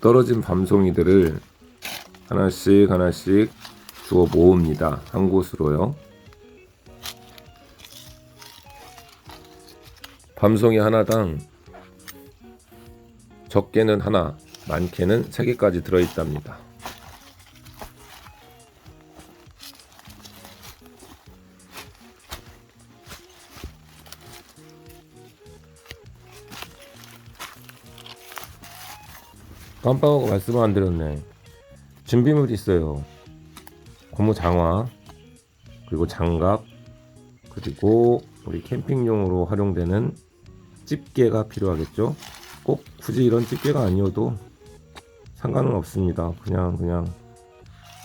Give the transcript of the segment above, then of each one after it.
떨어진 밤송이들을 하나씩 하나씩 주워 모읍니다. 한 곳으로요. 밤송이 하나당 적게는 하나, 많게는 세 개까지 들어있답니다. 깜빡하고 말씀을 안 드렸네. 준비물이 있어요. 고무 장화, 그리고 장갑, 그리고 우리 캠핑용으로 활용되는 집게가 필요하겠죠. 꼭 굳이 이런 집게가 아니어도 상관은 없습니다. 그냥 그냥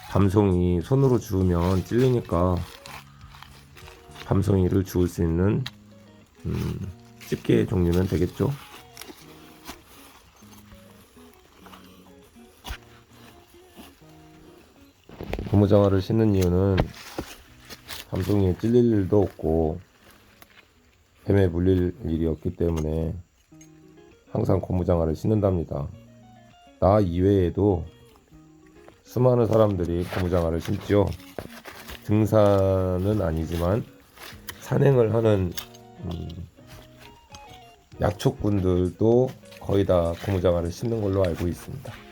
밤송이 손으로 주우면 찔리니까 밤송이를 주울 수 있는 음, 집게 종류면 되겠죠. 고무장화를 신는 이유는 밤송이에 찔릴 일도 없고 뱀에 물릴 일이 없기 때문에 항상 고무장화를 신는답니다. 나 이외에도 수많은 사람들이 고무장화를 신죠. 등산은 아니지만 산행을 하는 음, 약초꾼들도 거의 다 고무장화를 신는 걸로 알고 있습니다.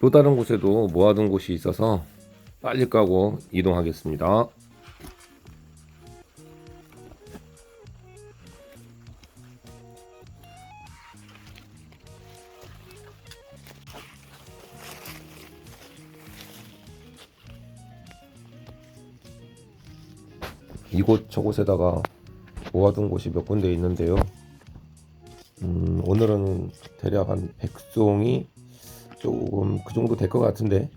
또 다른 곳에도 모아둔 곳이 있어서 빨리 까고 이동하겠습니다. 이곳 저곳에다가 모아둔 곳이 몇 군데 있는데요. 음, 오늘은 대략 한 100송이 조금 그 정도 될 것 같은데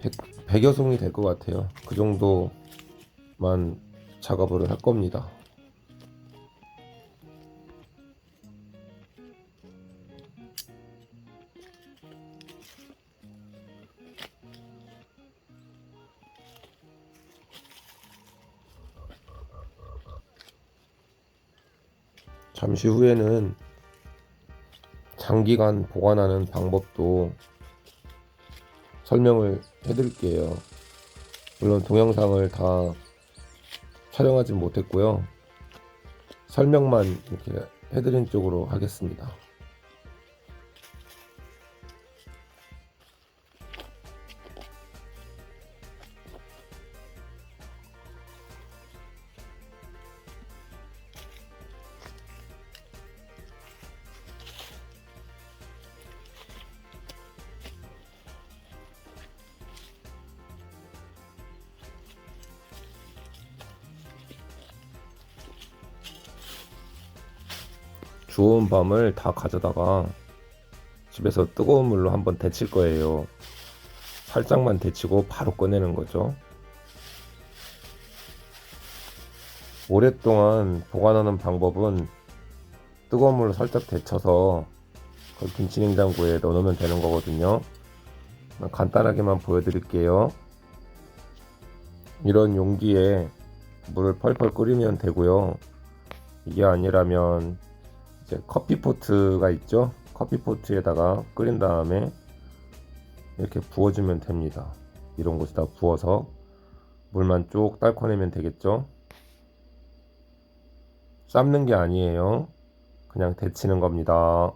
100, 100 여 송이 될 것 같아요. 그 정도만 작업을 할 겁니다. 잠시 후에는 장기간 보관하는 방법도 설명을 해드릴게요. 물론 동영상을 다 촬영하지 못했고요. 설명만 이렇게 해드린 쪽으로 하겠습니다. 주운 밤을 다 가져다가 집에서 뜨거운 물로 한번 데칠 거예요. 살짝만 데치고 바로 꺼내는 거죠. 오랫동안 보관하는 방법은 뜨거운 물로 살짝 데쳐서 그 김치냉장고에 넣어놓으면 되는 거거든요. 간단하게만 보여드릴게요. 이런 용기에 물을 펄펄 끓이면 되고요. 이게 아니라면 이제 커피 포트가 있죠. 커피 포트에다가 끓인 다음에 이렇게 부어주면 됩니다. 이런 곳에다 부어서 물만 쭉 딸궈내면 되겠죠. 삶는 게 아니에요. 그냥 데치는 겁니다.